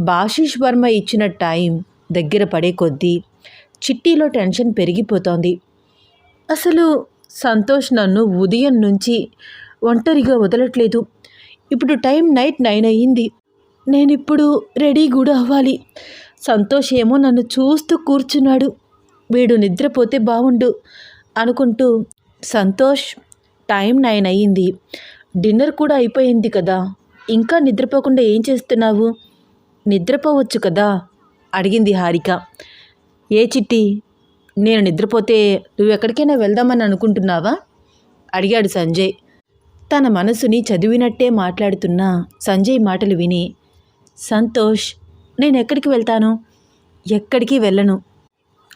బాషీష్ వర్మ ఇచ్చిన టైం దగ్గర పడే కొద్దీ చిట్టీలో టెన్షన్ పెరిగిపోతోంది. అసలు సంతోష్ నన్ను ఉదయం నుంచి ఒంటరిగా వదలట్లేదు. ఇప్పుడు టైం నైట్ నైన్ అయ్యింది. నేను ఇప్పుడు రెడీ కూడా అవ్వాలి. సంతోష్ ఏమో నన్ను చూస్తూ కూర్చున్నాడు. వీడు నిద్రపోతే బాగుండు అనుకుంటూ సంతోష్ టైం నైన్ అయ్యింది. డిన్నర్ కూడా అయిపోయింది కదా. ఇంకా నిద్రపోకుండా ఏం చేస్తున్నావు? నిద్రపోవచ్చు కదా? అడిగింది హారిక. ఏ చిట్టి? నేను నిద్రపోతే నువ్వు ఎక్కడికైనా వెళ్దామని అనుకుంటున్నావా? అడిగాడు సంజయ్. తన మనసుని చదివినట్టే మాట్లాడుతున్న సంజయ్ మాటలు విని సంతోష్ నేను ఎక్కడికి వెళ్తాను? ఎక్కడికి వెళ్ళను?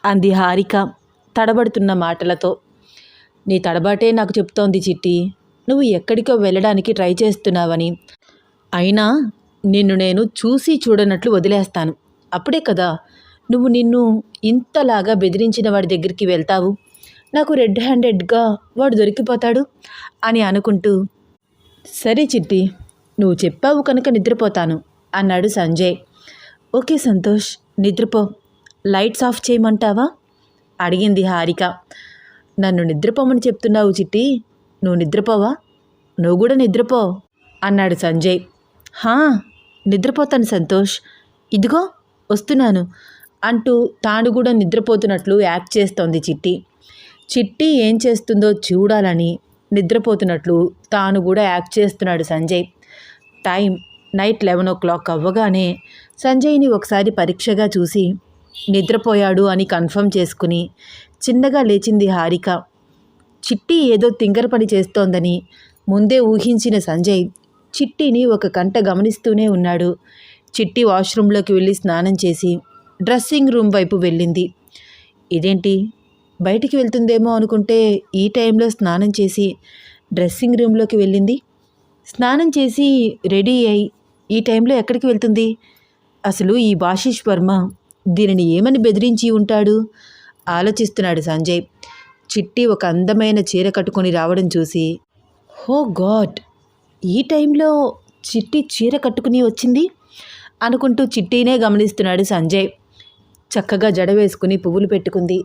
అంది హారిక తడబడుతున్న మాటలతో. నీ తడబాటే నాకు చెప్తోంది చిట్టి. నువ్వు ఎక్కడికో వెళ్ళడానికి ట్రై చేస్తున్నావని. అయినా నిన్ను నేను చూసి చూడనట్లు వదిలేస్తాను. అప్పుడే కదా నువ్వు నిన్ను ఇంతలాగా బెదిరించిన వాడి దగ్గరికి వెళ్తావు. నాకు రెడ్ హ్యాండెడ్గా వాడు దొరికిపోతాడు అని అనుకుంటూ సరే చిట్టి నువ్వు చెప్పావు కనుక నిద్రపోతాను అన్నాడు సంజయ్. ఓకే సంతోష్ నిద్రపో. లైట్స్ ఆఫ్ చేయమంటావా? అడిగింది హారిక. నన్ను నిద్రపోమని చెప్తున్నావు చిట్టి. నువ్వు నిద్రపోవా? నువ్వు కూడా నిద్రపో అన్నాడు సంజయ్. హా! నిద్రపోతాను సంతోష్. ఇదిగో వస్తున్నాను అంటూ తాను కూడా నిద్రపోతున్నట్లు యాక్ట్ చేస్తోంది చిట్టి. చిట్టి ఏం చేస్తుందో చూడాలని నిద్రపోతున్నట్లు తాను కూడా యాక్ట్ చేస్తున్నాడు Sanjay. Time night eleven o'clock అవ్వగానే సంజయ్ని ఒకసారి పరీక్షగా చూసి నిద్రపోయాడు అని కన్ఫర్మ్ చేసుకుని చిన్నగా లేచింది హారిక. చిట్టి ఏదో తింగర పని చేస్తోందని ముందే ఊహించిన సంజయ్ చిట్టిని ఒక కంట గమనిస్తూనే ఉన్నాడు. చిట్టి వాష్రూమ్లోకి వెళ్ళి స్నానం చేసి డ్రెస్సింగ్ రూమ్ వైపు వెళ్ళింది. ఇదేంటి? బయటికి వెళ్తుందేమో అనుకుంటే ఈ టైంలో స్నానం చేసి డ్రెస్సింగ్ రూమ్లోకి వెళ్ళింది. స్నానం చేసి రెడీ అయి ఈ టైంలో ఎక్కడికి వెళ్తుంది? అసలు ఈ బాషిష్ వర్మ దీనిని ఏమని బెదిరించి ఉంటాడు? ఆలోచిస్తున్నాడు సంజయ్. చిట్టి ఒక అందమైన చీర కట్టుకొని రావడం చూసి హో గాడ్! ఈ టైంలో చిట్టి చీర కట్టుకుని వచ్చింది అనుకుంటూ చిట్టీనే గమనిస్తున్నాడు సంజయ్. చక్కగా జడ వేసుకుని పువ్వులు పెట్టుకుంది.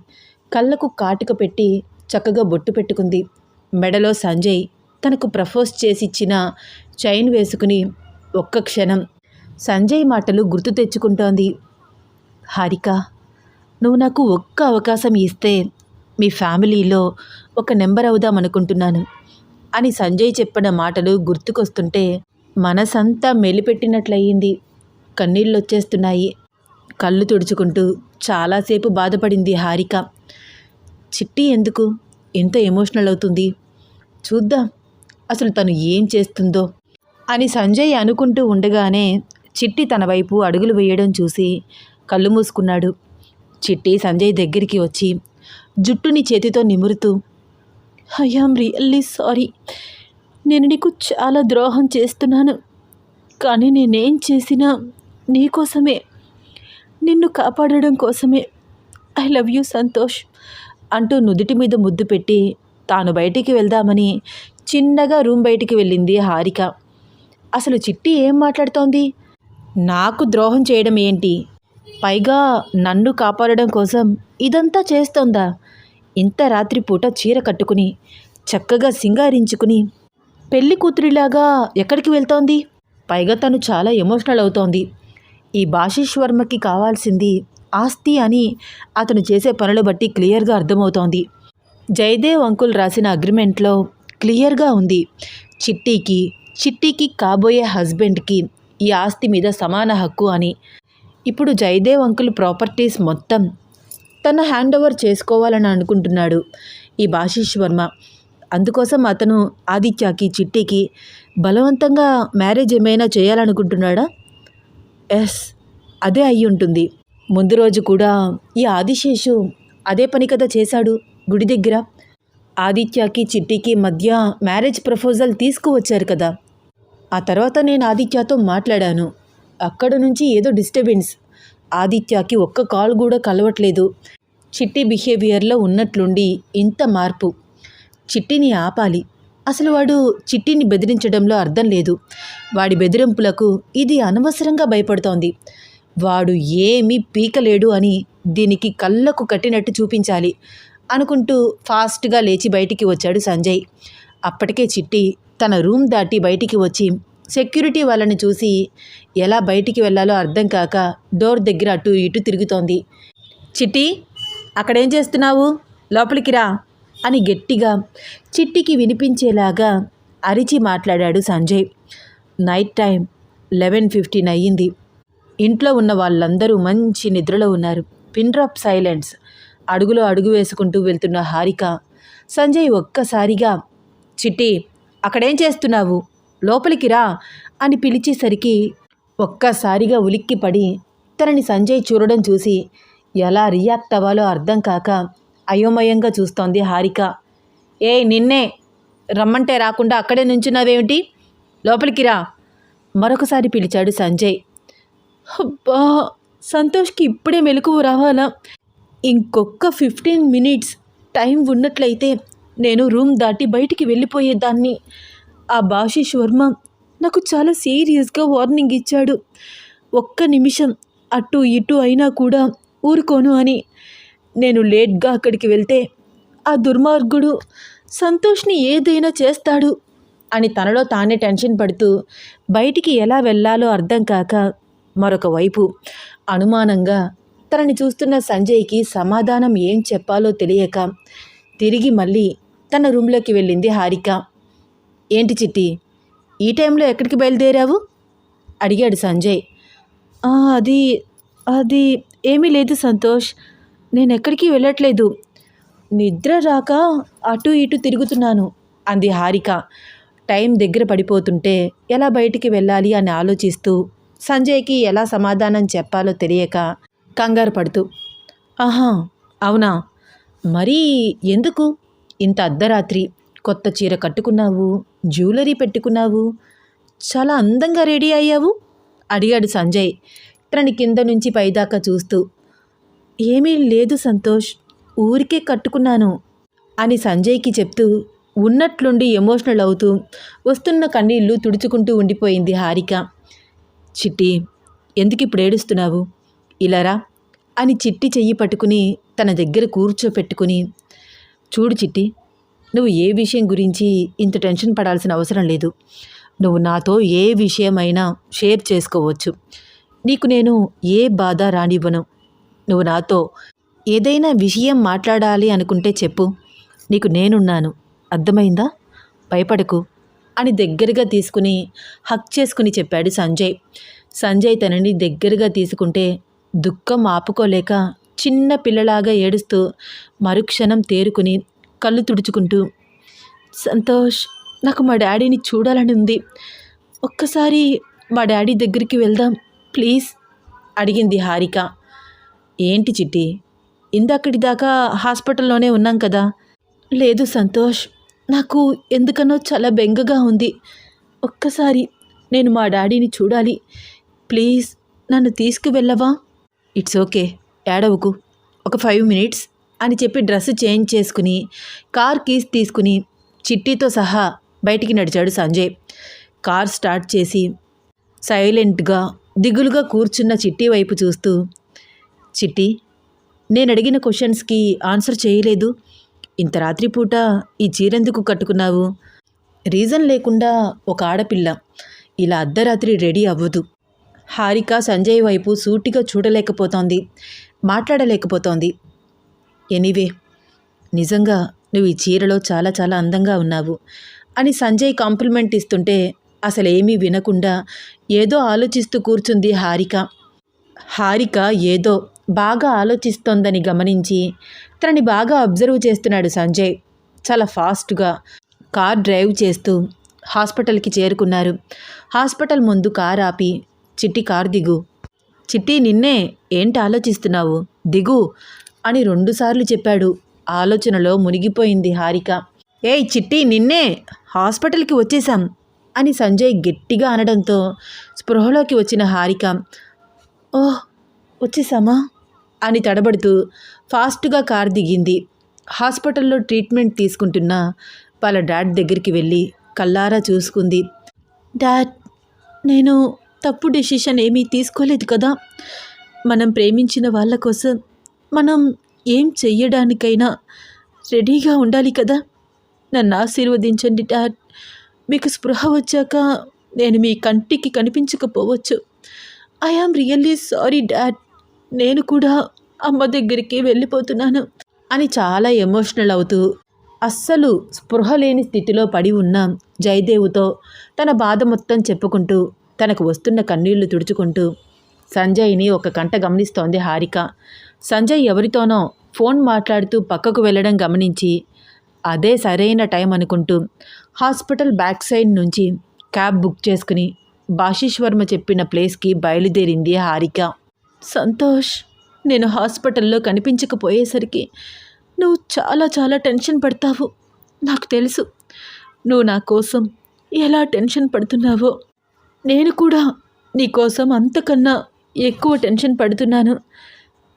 కళ్ళకు కాటుక పెట్టి చక్కగా బొట్టు పెట్టుకుంది. మెడలో సంజయ్ తనకు ప్రపోజ్ చేసి ఇచ్చిన చైన్ వేసుకుని ఒక్క క్షణం సంజయ్ మాటలు గుర్తు తెచ్చుకుంటోంది. హారిక నువ్వు నాకు ఒక్క అవకాశం ఇస్తే మీ ఫ్యామిలీలో ఒక నెంబర్ అవుదామనుకుంటున్నాను. అని సంజయ్ చెప్పిన మాటలు గుర్తుకొస్తుంటే మనసంతా మెలిపెట్టినట్లయింది. కన్నీళ్ళు వచ్చేస్తున్నాయి కళ్ళు తుడుచుకుంటూ చాలాసేపు బాధపడింది హారిక. చిట్టి ఎందుకు? ఎంత ఎమోషనల్ అవుతుంది? చూద్దాం. అసలు తను ఏం చేస్తుందో? అని సంజయ్ అనుకుంటూ ఉండగానే చిట్టి తన వైపు అడుగులు వేయడం చూసి కళ్ళు మూసుకున్నాడు. చిట్టి సంజయ్ దగ్గరికి వచ్చి జుట్టుని చేతితో నిమురుతూ ఐఆమ్ రియల్లీ సారీ నేను నీకు చాలా ద్రోహం చేస్తున్నాను. కానీ నేనేం చేసినా నీకోసమే నిన్ను కాపాడడం కోసమే. ఐ లవ్ యూ సంతోష్ అంటూ నుదుటి మీద ముద్దు పెట్టి తాను బయటికి వెళ్దామని చిన్నగా రూమ్ బయటికి వెళ్ళింది హారిక. అసలు చిట్టి ఏం మాట్లాడుతోంది? నాకు ద్రోహం చేయడం ఏంటి? పైగా నన్ను కాపాడడం కోసం ఇదంతా చేస్తోందా? ఇంత రాత్రిపూట చీర కట్టుకుని చక్కగా సింగారించుకుని పెళ్ళి కూతురిలాగా ఎక్కడికి వెళ్తోంది? పైగా తను చాలా ఎమోషనల్ అవుతోంది. ఈ బాషిష్ వర్మకి కావాల్సింది ఆస్తి అని అతను చేసే పనులు బట్టి క్లియర్గా అర్థమవుతోంది. జయదేవ్ అంకుల్ రాసిన అగ్రిమెంట్లో క్లియర్గా ఉంది. చిట్టీకి చిట్టీకి కాబోయే హస్బెండ్కి ఈ ఆస్తి మీద సమాన హక్కు అని. ఇప్పుడు జయదేవ్ అంకుల్ ప్రాపర్టీస్ మొత్తం తన హ్యాండ్ ఓవర్ చేసుకోవాలని అనుకుంటున్నాడు ఈ బాషిష్ వర్మ. అందుకోసం అతను ఆదిత్యకి చిట్టికి బలవంతంగా మ్యారేజ్ ఏమైనా చేయాలనుకుంటున్నాడా? ఎస్ అదే అయి ఉంటుంది. ముందు రోజు కూడా ఈ ఆదిశేషు అదే పని కదా చేశాడు గుడి దగ్గర. ఆదిత్యకి చిట్టికి మధ్య మ్యారేజ్ ప్రపోజల్ తీసుకువచ్చారు కదా. ఆ తర్వాత నేను ఆదిత్యతో మాట్లాడాను. అక్కడ నుంచి ఏదో డిస్టర్బెన్స్. ఆదిత్యకి ఒక్క కాల్ కూడా కలవట్లేదు. చిట్టి బిహేవియర్లో ఉన్నట్లుండి ఇంత మార్పు. చిట్టిని ఆపాలి. అసలు వాడు చిట్టిని బెదిరించడంలో అర్థం లేదు. వాడి బెదిరింపులకు ఇది అనవసరంగా భయపడుతోంది. వాడు ఏమీ పీకలేడు అని దీనికి కళ్ళకు కట్టినట్టు చూపించాలి అనుకుంటూ ఫాస్ట్గా లేచి బయటికి వచ్చాడు సంజయ్. అప్పటికే చిట్టి తన రూమ్ దాటి బయటికి వచ్చి సెక్యూరిటీ వాళ్ళని చూసి ఎలా బయటికి వెళ్ళాలో అర్థం కాక డోర్ దగ్గర అటు ఇటు తిరుగుతోంది. చిట్టి అక్కడేం చేస్తున్నావు? లోపలికి రా అని గట్టిగా చిట్టికి వినిపించేలాగా అరిచి మాట్లాడాడు Sanjay. Night time eleven fifteen అయ్యింది. ఇంట్లో ఉన్న వాళ్ళందరూ మంచి నిద్రలో ఉన్నారు. Pin drop silence. అడుగులో అడుగు వేసుకుంటూ వెళ్తున్న హారిక సంజయ్ ఒక్కసారిగా చిట్టి అక్కడేం చేస్తున్నావు? లోపలికి రా అని పిలిచేసరికి ఒక్కసారిగా ఉలిక్కిపడి తనని సంజయ్ చూడడం చూసి ఎలా రియాక్ట్ అవ్వాలో అర్థం కాక అయోమయంగా చూస్తోంది హారిక. ఏ నిన్నే రమ్మంటే రాకుండా అక్కడే నుంచున్నావేమిటి? లోపలికి రా. మరొకసారి పిలిచాడు సంజయ్. అబ్బా సంతోష్కి ఇప్పుడే మెలకువ రావాలా? ఇంకొక ఫిఫ్టీన్ మినిట్స్ టైం ఉన్నట్లయితే నేను రూమ్ దాటి బయటికి వెళ్ళిపోయేదాన్ని. ఆ బాషిష్ వర్మ నాకు చాలా సీరియస్గా వార్నింగ్ ఇచ్చాడు. ఒక్క నిమిషం అటు ఇటు అయినా కూడా ఊరుకోను అని నేను లేట్గా అక్కడికి వెళ్తే ఆ దుర్మార్గుడు సంతోష్ని ఏదైనా చేస్తాడు అని తనలో తానే టెన్షన్ పడుతూ బయటికి ఎలా వెళ్ళాలో అర్థం కాక మరొక వైపు అనుమానంగా తనని చూస్తున్న సంజయ్కి సమాధానం ఏం చెప్పాలో తెలియక తిరిగి మళ్ళీ తన రూమ్లోకి వెళ్ళింది హారిక. ఏంటి చిట్టి ఈ టైంలో ఎక్కడికి బయలుదేరావు? అడిగాడు సంజయ్. అది అది ఏమీ లేదు సంతోష్. నేను ఎక్కడికి వెళ్ళట్లేదు. నిద్ర రాక అటు ఇటు తిరుగుతున్నాను అంది హారిక. టైం దగ్గర పడిపోతుంటే ఎలా బయటికి వెళ్ళాలి అని ఆలోచిస్తూ సంజయ్కి ఎలా సమాధానం చెప్పాలో తెలియక కంగారు పడుతూ ఆహా అవునా? మరీ ఎందుకు? ఇంత అర్ధరాత్రి కొత్త చీర కట్టుకున్నావు జ్యువెలరీ పెట్టుకున్నావు చాలా అందంగా రెడీ అయ్యావు? అడిగాడు సంజయ్. తనని కింద నుంచి పైదాకా చూస్తూ ఏమీ లేదు సంతోష్ ఊరికే కట్టుకున్నాను అని సంజయ్కి చెప్తూ ఉన్నట్లుండి ఎమోషనల్ అవుతూ వస్తున్న కన్నీళ్ళు తుడుచుకుంటూ ఉండిపోయింది హారిక. చిట్టి ఎందుకు ఇప్పుడు ఏడుస్తున్నావు? ఇలారా అని చిట్టి చెయ్యి పట్టుకుని తన దగ్గర కూర్చోపెట్టుకుని చూడు చిట్టి నువ్వు ఏ విషయం గురించి ఇంత టెన్షన్ పడాల్సిన అవసరం లేదు. నువ్వు నాతో ఏ విషయమైనా షేర్ చేసుకోవచ్చు. నీకు నేను ఏ బాధ రానివ్వను. నువ్వు నాతో ఏదైనా విషయం మాట్లాడాలి అనుకుంటే చెప్పు. నీకు నేనున్నాను. అర్థమైందా? భయపడకు అని దగ్గరగా తీసుకుని హక్ చేసుకుని చెప్పాడు సంజయ్. సంజయ్ తనని దగ్గరగా తీసుకుంటే దుఃఖం ఆపుకోలేక చిన్న పిల్లలాగా ఏడుస్తూ మరుక్షణం తేరుకుని కళ్ళు తుడుచుకుంటూ సంతోష్ నాకు మా డాడీని చూడాలని ఉంది. ఒక్కసారి మా డాడీ దగ్గరికి వెళ్దాం. ప్లీజ్ అడిగింది హారిక. ఏంటి చిట్టి? ఇందక్కడి దాకా హాస్పిటల్లోనే ఉన్నాం కదా. లేదు సంతోష్ నాకు ఎందుకనో చాలా బెంగగా ఉంది. ఒక్కసారి నేను మా డాడీని చూడాలి. ప్లీజ్ నన్ను తీసుకువెళ్ళవా? ఇట్స్ ఓకే ఏడవకు. ఒక ఫైవ్ మినిట్స్ అని చెప్పి డ్రెస్ చేంజ్ చేసుకుని కార్ కీస్ తీసుకుని చిట్టితో సహా బయటికి నడిచాడు సంజయ్. కార్ స్టార్ట్ చేసి సైలెంట్గా దిగులుగా కూర్చున్న చిట్టి వైపు చూస్తూ చిట్టి నేను అడిగిన క్వశ్చన్స్కి ఆన్సర్ చేయలేదు. ఇంత రాత్రిపూట ఈ చీరెందుకు కట్టుకున్నావు? రీజన్ లేకుండా ఒక ఆడపిల్ల ఇలా అర్ధరాత్రి రెడీ అవ్వదు. హారిక సంజయ్ వైపు సూటిగా చూడలేకపోతోంది మాట్లాడలేకపోతోంది. ఎనీవే నిజంగా నువ్వు ఈ చీరలో చాలా చాలా అందంగా ఉన్నావు అని సంజయ్ కాంప్లిమెంట్ ఇస్తుంటే అసలేమీ వినకుండా ఏదో ఆలోచిస్తూ కూర్చుంది హారిక. హారిక ఏదో బాగా ఆలోచిస్తోందని గమనించి తనని బాగా అబ్జర్వ్ చేస్తున్నాడు సంజయ్. చాలా ఫాస్ట్గా కార్ డ్రైవ్ చేస్తూ హాస్పిటల్కి చేరుకున్నారు. హాస్పిటల్ ముందు కార్ ఆపి చిట్టి కార్ దిగు. చిట్టి నిన్నే ఏంటి ఆలోచిస్తున్నావు? దిగు అని రెండుసార్లు చెప్పాడు. ఆలోచనలో మునిగిపోయింది హారిక. ఏయ్ చిట్టి నిన్నే హాస్పిటల్కి వచ్చేసాం అని సంజయ్ గట్టిగా అనడంతో స్పృహలోకి వచ్చిన హారిక ఓహ్ వచ్చేసామా అని తడబడుతూ ఫాస్ట్గా కార్ దిగింది. హాస్పిటల్లో ట్రీట్మెంట్ తీసుకుంటున్న వాళ్ళ డాడ్ దగ్గరికి వెళ్ళి కల్లారా చూసుకుంది. డాడ్ నేను తప్పు డెసిషన్ ఏమీ తీసుకోలేదు కదా. మనం ప్రేమించిన వాళ్ళ కోసం మనం ఏం చెయ్యడానికైనా రెడీగా ఉండాలి కదా. నన్ను ఆశీర్వదించండి డాడ్. మీకు స్పృహ వచ్చాక నేను మీ కంటికి కనిపించకపోవచ్చు. I am really sorry dad నేను కూడా అమ్మ దగ్గరికి వెళ్ళిపోతున్నాను అని చాలా ఎమోషనల్ అవుతూ అస్సలు స్పృహ లేని స్థితిలో పడి ఉన్న జయదేవుతో తన బాధ మొత్తం చెప్పుకుంటూ తనకు వస్తున్న కన్నీళ్ళు తుడుచుకుంటూ సంజయ్ని ఒక కంట గమనిస్తోంది హారిక. సంజయ్ ఎవరితోనో ఫోన్ మాట్లాడుతూ పక్కకు వెళ్ళడం గమనించి అదే సరైన టైం అనుకుంటూ హాస్పిటల్ బ్యాక్ సైడ్ నుంచి క్యాబ్ బుక్ చేసుకుని బాషీష్ వర్మ చెప్పిన ప్లేస్కి బయలుదేరింది హారిక. సంతోష్ నేను హాస్పిటల్లో కనిపించకపోయేసరికి నువ్వు చాలా చాలా టెన్షన్ పడతావు. నాకు తెలుసు. నువ్వు నా కోసం ఎలా టెన్షన్ పడుతున్నావో. నేను కూడా నీ కోసం అంతకన్నా ఎక్కువ టెన్షన్ పడుతున్నాను.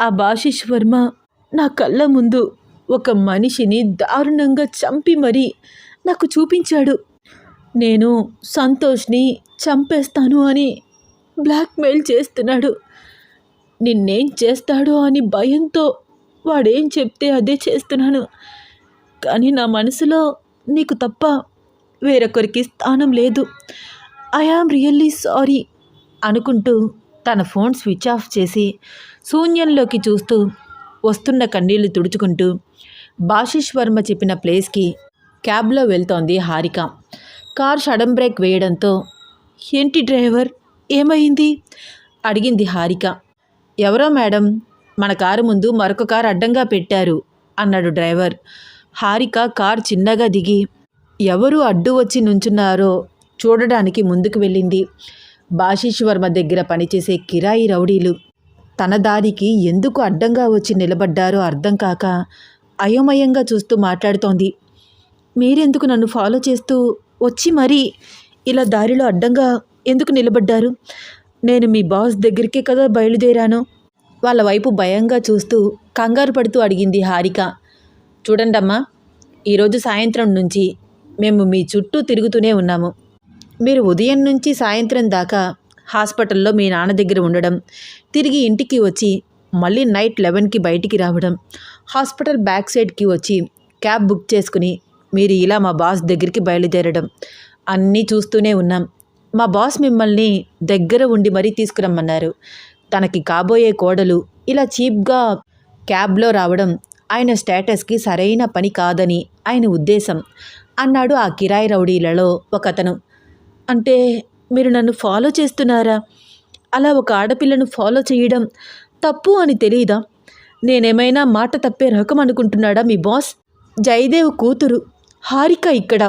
ఆ బాషిష్ వర్మ నా కళ్ళ ముందు ఒక మనిషిని దారుణంగా చంపి మరీ నాకు చూపించాడు. నేను సంతోష్ని చంపేస్తాను అని బ్లాక్మెయిల్ చేస్తున్నాడు. నిన్నేం చేస్తాడో అని భయంతో వాడేం చెప్తే అదే చేస్తున్నాను. కానీ నా మనసులో నీకు తప్ప వేరొకరికి స్థానం లేదు. ఐ ఆమ్ రియల్లీ సారీ అనుకుంటూ తన ఫోన్ స్విచ్ ఆఫ్ చేసి శూన్యంలోకి చూస్తూ వస్తున్న కన్నీళ్ళు తుడుచుకుంటూ బాషిష్ వర్మ చెప్పిన ప్లేస్కి క్యాబ్లో వెళ్తోంది హారిక. కార్ షడన్ బ్రేక్ వేయడంతో ఏంటి డ్రైవర్? ఏమైంది? అడిగింది హారిక. ఎవరో మేడం మన కారు ముందు మరొక కారు అడ్డంగా పెట్టారు అన్నాడు డ్రైవర్. హారిక కార్ చిన్నగా దిగి ఎవరు అడ్డు వచ్చి నుంచున్నారో చూడడానికి ముందుకు వెళ్ళింది. బాషిష్ వర్మ దగ్గర పనిచేసే కిరాయి రౌడీలు. తన దారికి ఎందుకు అడ్డంగా వచ్చి నిలబడ్డారో అర్థం కాక అయోమయంగా చూస్తూ మాట్లాడుతోంది. మీరెందుకు నన్ను ఫాలో చేస్తూ వచ్చి మరీ ఇలా దారిలో అడ్డంగా ఎందుకు నిలబడ్డారు? నేను మీ బాస్ దగ్గరికే కదా బయలుదేరాను. వాళ్ళ వైపు భయంగా చూస్తూ కంగారు పడుతూ అడిగింది హారిక. చూడండమ్మా ఈరోజు సాయంత్రం నుంచి మేము మీ చుట్టూ తిరుగుతూనే ఉన్నాము. మీరు ఉదయం నుంచి సాయంత్రం దాకా హాస్పిటల్లో మీ నాన్న దగ్గర ఉండడం తిరిగి ఇంటికి వచ్చి మళ్ళీ నైట్ లెవెన్కి బయటికి రావడం హాస్పిటల్ బ్యాక్ సైడ్కి వచ్చి క్యాబ్ బుక్ చేసుకుని మీరు ఇలా మా బాస్ దగ్గరికి బయలుదేరడం. అన్నీ చూస్తూనే ఉన్నాం. మా బాస్ మిమ్మల్ని దగ్గర ఉండి మరీ తీసుకురమ్మన్నారు. తనకి కాబోయే కోడలు ఇలా చీప్గా క్యాబ్లో రావడం ఆయన స్టేటస్కి సరైన పని కాదని ఆయన ఉద్దేశం. అన్నాడు ఆ కిరాయి రౌడీలలో ఒకతను. అంటే మీరు నన్ను ఫాలో చేస్తున్నారా? అలా ఒక ఆడపిల్లను ఫాలో చేయడం తప్పు అని తెలియదా నేనేమైనా మాట తప్పే రకం అనుకుంటున్నాడా మీ బాస్? జయదేవ్ కూతురు. హారిక ఇక్కడ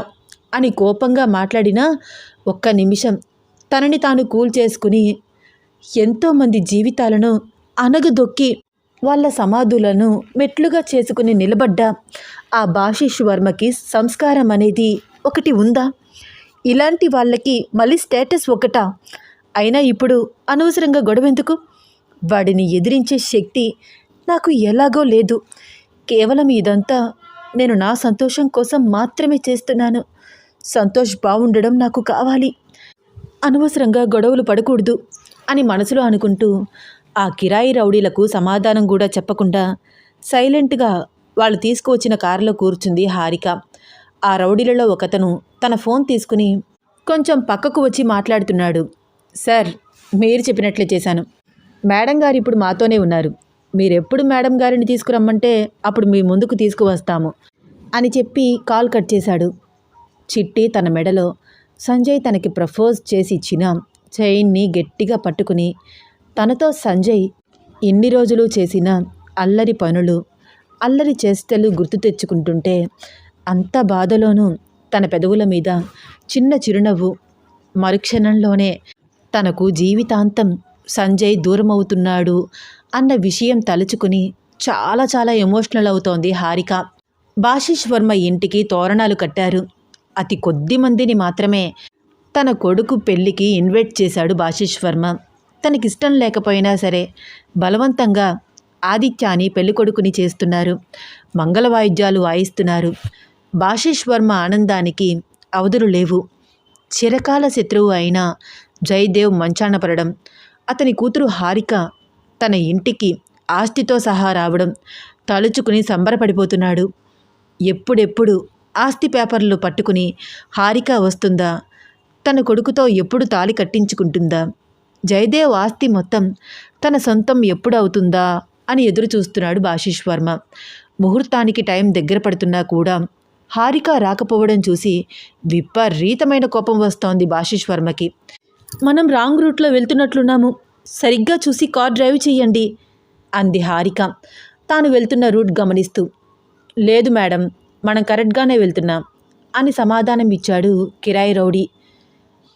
అని కోపంగా మాట్లాడినా ఒక్క నిమిషం. తనని తాను కూల్ చేసుకుని ఎంతోమంది జీవితాలను అనగదొక్కి వాళ్ళ సమాధులను మెట్లుగా చేసుకుని నిలబడ్డ ఆ భాషిష్ వర్మకి సంస్కారం అనేది ఒకటి ఉందా? ఇలాంటి వాళ్ళకి మళ్ళీ స్టేటస్ ఒకటా? అయినా ఇప్పుడు అనవసరంగా గొడవెందుకు? వాడిని ఎదిరించే శక్తి నాకు ఎలాగో లేదు. కేవలం ఇదంతా నేను నా సంతోషం కోసం మాత్రమే చేస్తున్నాను. సంతోష్ బాగుండడం నాకు కావాలి. అనవసరంగా గొడవలు పడకూడదు అని మనసులో అనుకుంటూ ఆ కిరాయి రౌడీలకు సమాధానం కూడా చెప్పకుండా సైలెంట్గా వాళ్ళు తీసుకువచ్చిన కారులో కూర్చుంది హారిక. ఆ రౌడీలలో ఒకతను తన ఫోన్ తీసుకుని కొంచెం పక్కకు వచ్చి మాట్లాడుతున్నాడు. సార్ మీరు చెప్పినట్లే చేశాను. మేడం గారు ఇప్పుడు మాతోనే ఉన్నారు. మీరెప్పుడు మేడం గారిని తీసుకురమ్మంటే అప్పుడు మీ ముందుకు తీసుకువస్తాము అని చెప్పి కాల్ కట్ చేశాడు. చిట్టి తన మెడలో సంజయ్ తనకి ప్రపోజ్ చేసి ఇచ్చిన చైన్ని గట్టిగా పట్టుకుని తనతో సంజయ్ ఇన్ని రోజులు చేసిన అల్లరి పనులు అల్లరి చేష్టలు గుర్తు తెచ్చుకుంటుంటే అంత బాధలోనూ తన పెదవుల మీద చిన్న చిరునవ్వు మరుక్షణంలోనే తనకు జీవితాంతం సంజయ్ దూరమవుతున్నాడు అన్న విషయం తలుచుకుని చాలా చాలా ఎమోషనల్ అవుతోంది హారిక. భాషిష్ వర్మ ఇంటికి తోరణాలు కట్టారు. అతి కొద్ది మందిని మాత్రమే తన కొడుకు పెళ్ళికి ఇన్వైట్ చేశాడు భాషిష్ వర్మ. తనకిష్టం లేకపోయినా సరే బలవంతంగా ఆదిత్యాని పెళ్ళికొడుకుని చేస్తున్నారు. మంగళ వాయిద్యాలు వాయిస్తున్నారు. భాషిష్ వర్మ ఆనందానికి అవధులు లేవు. చిరకాల శత్రువు అయిన జయదేవ్ మంచాన పడడం అతని కూతురు హారిక తన ఇంటికి ఆస్తితో సహా రావడం తలుచుకుని సంబరపడిపోతున్నాడు. ఎప్పుడెప్పుడు ఆస్తి పేపర్లు పట్టుకుని హారిక వస్తుందా? తన కొడుకుతో ఎప్పుడు తాళి కట్టించుకుంటుందా? జయదేవ్ ఆస్తి మొత్తం తన సొంతం ఎప్పుడు అవుతుందా అని ఎదురు చూస్తున్నాడు వర్మ. ముహూర్తానికి టైం దగ్గర పడుతున్నా కూడా హారిక రాకపోవడం చూసి విపరీతమైన కోపం వస్తోంది బాషిష్ వర్మకి. మనం రాంగ్ రూట్లో వెళ్తున్నట్లున్నాము. సరిగ్గా చూసి కార్ డ్రైవ్ చెయ్యండి అంది హారిక. తాను వెళ్తున్న రూట్ గమనిస్తూ లేదు మేడం మనం కరెక్ట్గానే వెళ్తున్నాం అని సమాధానం ఇచ్చాడు కిరాయి రౌడీ.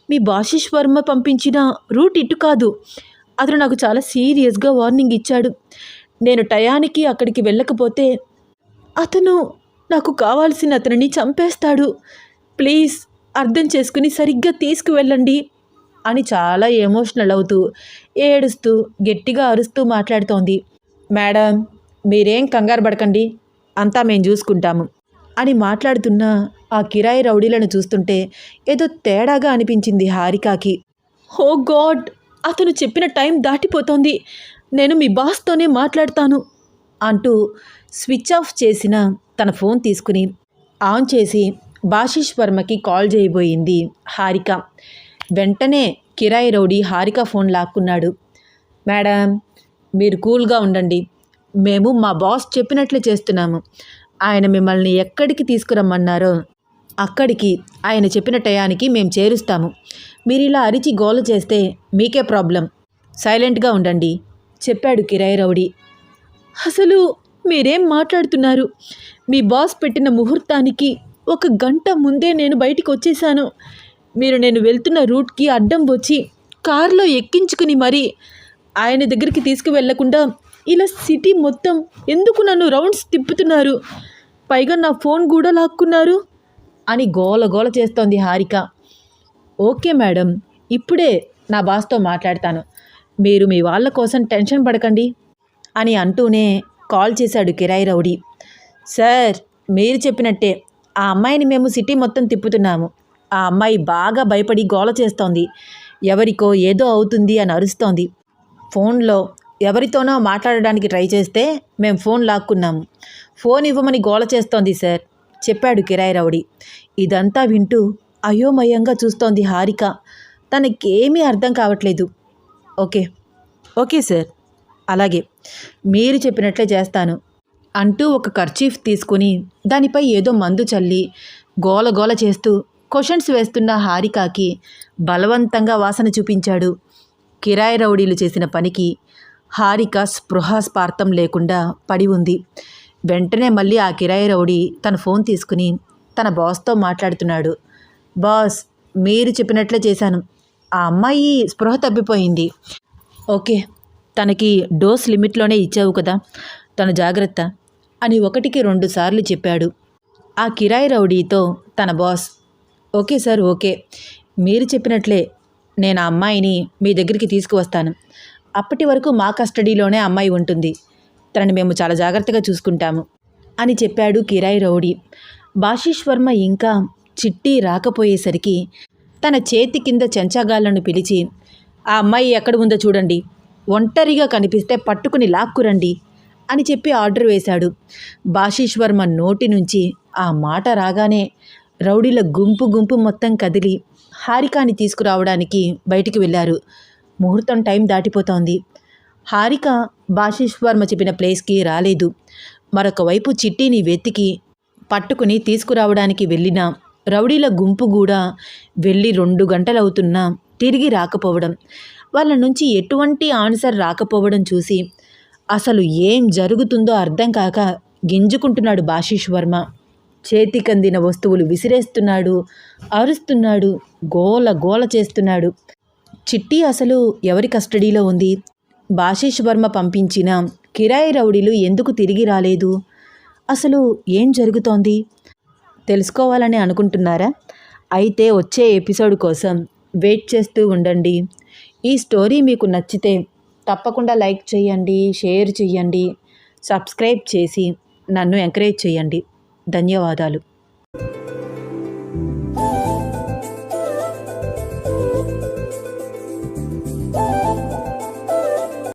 మీ బాషిష్ వర్మ పంపించిన రూట్ ఇటు కాదు అతను నాకు చాలా సీరియస్గా వార్నింగ్ ఇచ్చాడు. నేను టయానికి అక్కడికి వెళ్ళకపోతే అతను నాకు కావాల్సిన అతనిని చంపేస్తాడు. ప్లీజ్ అర్థం చేసుకుని సరిగ్గా తీసుకువెళ్ళండి అని చాలా ఎమోషనల్ అవుతూ ఏడుస్తూ గట్టిగా అరుస్తూ మాట్లాడుతోంది. మేడం మీరేం కంగారు పడకండి. అంతా మేము చూసుకుంటాము అని మాట్లాడుతున్న ఆ కిరాయి రౌడీలను చూస్తుంటే ఏదో తేడాగా అనిపించింది హారికాకి. ఓ గాడ్! అతను చెప్పిన టైం దాటిపోతోంది. నేను మీ బాస్తోనే మాట్లాడతాను అంటూ స్విచ్ ఆఫ్ చేసిన తన ఫోన్ తీసుకుని ఆన్ చేసి భాషిష్ వర్మకి కాల్ చేయబోయింది హారిక. వెంటనే కిరాయి రౌడీ హారిక ఫోన్ లాక్కున్నాడు. మేడం మీరు కూల్గా ఉండండి. మేము మా బాస్ చెప్పినట్లు చేస్తున్నాము. ఆయన మిమ్మల్ని ఎక్కడికి తీసుకురమ్మన్నారో అక్కడికి ఆయన చెప్పిన టయానికి మేము చేరుస్తాము. మీరు ఇలా అరిచి గోల చేస్తే మీకే ప్రాబ్లం. సైలెంట్గా ఉండండి చెప్పాడు కిరాయి రౌడీ. అసలు మీరేం మాట్లాడుతున్నారు? మీ బాస్ పెట్టిన ముహూర్తానికి ఒక గంట ముందే నేను బయటికి వచ్చేసాను మీరు నేను వెళ్తున్న రూట్కి అడ్డం వచ్చి కారులో ఎక్కించుకుని మరీ ఆయన దగ్గరికి తీసుకువెళ్ళకుండా ఇలా సిటీ మొత్తం ఎందుకు నన్ను రౌండ్స్ తిప్పుతున్నారు? పైగా నా ఫోన్ కూడా లాక్కున్నారు? అని గోల గోల చేస్తోంది హారిక. ఓకే మేడం ఇప్పుడే నా బాస్తో మాట్లాడతాను. మీరు మీ వాళ్ళ కోసం టెన్షన్ పడకండి అని అంటూనే కాల్ చేశాడు కిరాయి రౌడీ. సార్ మీరు చెప్పినట్టే ఆ అమ్మాయిని మేము సిటీ మొత్తం తిప్పుతున్నాము. ఆ అమ్మాయి బాగా భయపడి గోల చేస్తోంది. ఎవరికో ఏదో అవుతుంది అని అరుస్తోంది. ఫోన్లో ఎవరితోనో మాట్లాడడానికి ట్రై చేస్తే మేము ఫోన్ లాక్కున్నాము ఫోన్ ఇవ్వమని గోల చేస్తోంది సార్ చెప్పాడు కిరాయి రౌడి ఇదంతా వింటూ అయోమయంగా చూస్తోంది హారిక. తనకేమీ అర్థం కావట్లేదు. ఓకే ఓకే సార్ అలాగే మీరు చెప్పినట్లే చేస్తాను అంటూ ఒక కర్చీఫ్ తీసుకుని దానిపై ఏదో మందు చల్లి గోల గోల చేస్తూ క్వశ్చన్స్ వేస్తున్న హారికాకి బలవంతంగా వాసన చూపించాడు. కిరాయి రౌడీలు చేసిన పనికి హారిక స్పృహాస్పార్థం లేకుండా పడి ఉంది. వెంటనే మళ్ళీ ఆ కిరాయి రౌడీ తన ఫోన్ తీసుకుని తన బాస్తో మాట్లాడుతున్నాడు. బాస్ మీరు చెప్పినట్లే చేశాను. ఆ అమ్మాయి స్పృహ తప్పిపోయింది. ఓకే తనకి డోస్ లిమిట్లోనే ఇచ్చావు కదా తన జాగ్రత్త అని ఒకటికి రెండు సార్లు చెప్పాడు. ఆ కిరాయి రౌడీతో తన బాస్ ఓకే సార్ ఓకే. మీరు చెప్పినట్లే నేను ఆ అమ్మాయిని మీ దగ్గరికి తీసుకువస్తాను. అప్పటి వరకు మా కస్టడీలోనే అమ్మాయి ఉంటుంది. తనని మేము చాలా జాగ్రత్తగా చూసుకుంటాము అని చెప్పాడు కిరాయి రౌడీ. బాషీష్ వర్మ ఇంకా చిట్టి రాకపోయేసరికి తన చేతి కింద చెంచాగాళ్ళను పిలిచి ఆ అమ్మాయి ఎక్కడ ఉందో చూడండి. ఒంటరిగా కనిపిస్తే పట్టుకుని లాక్కురండి అని చెప్పి ఆర్డర్ వేశాడు. బాషీష్ వర్మ నోటి నుంచి ఆ మాట రాగానే రౌడీల గుంపు గుంపు మొత్తం కదిలి హారికాని తీసుకురావడానికి బయటికి వెళ్ళారు. ముహూర్తం టైం దాటిపోతోంది. హారిక భాషిష్ వర్మ చెప్పిన ప్లేస్కి రాలేదు. మరొక వైపు చిట్టిని వెతికి పట్టుకుని తీసుకురావడానికి వెళ్ళిన రౌడీల గుంపు కూడా వెళ్ళి రెండు గంటలవుతున్నా తిరిగి రాకపోవడం వాళ్ళ నుంచి ఎటువంటి ఆన్సర్ రాకపోవడం చూసి అసలు ఏం జరుగుతుందో అర్థం కాక గింజుకుంటున్నాడు భాషిష్ వర్మ చేతికందిన వస్తువులు విసిరేస్తున్నాడు అరుస్తున్నాడు గోల గోల చేస్తున్నాడు. చిట్టి అసలు ఎవరి కస్టడీలో ఉంది? భాషేష్ వర్మ పంపించిన కిరాయి రౌడీలు ఎందుకు తిరిగి రాలేదు? అసలు ఏం జరుగుతోంది? తెలుసుకోవాలని అనుకుంటున్నారా? అయితే వచ్చే ఎపిసోడ్ కోసం వెయిట్ చేస్తూ ఉండండి. ఈ స్టోరీ మీకు నచ్చితే తప్పకుండా లైక్ చేయండి షేర్ చేయండి సబ్స్క్రైబ్ చేసి నన్ను ఎంకరేజ్ చేయండి. ధన్యవాదాలు.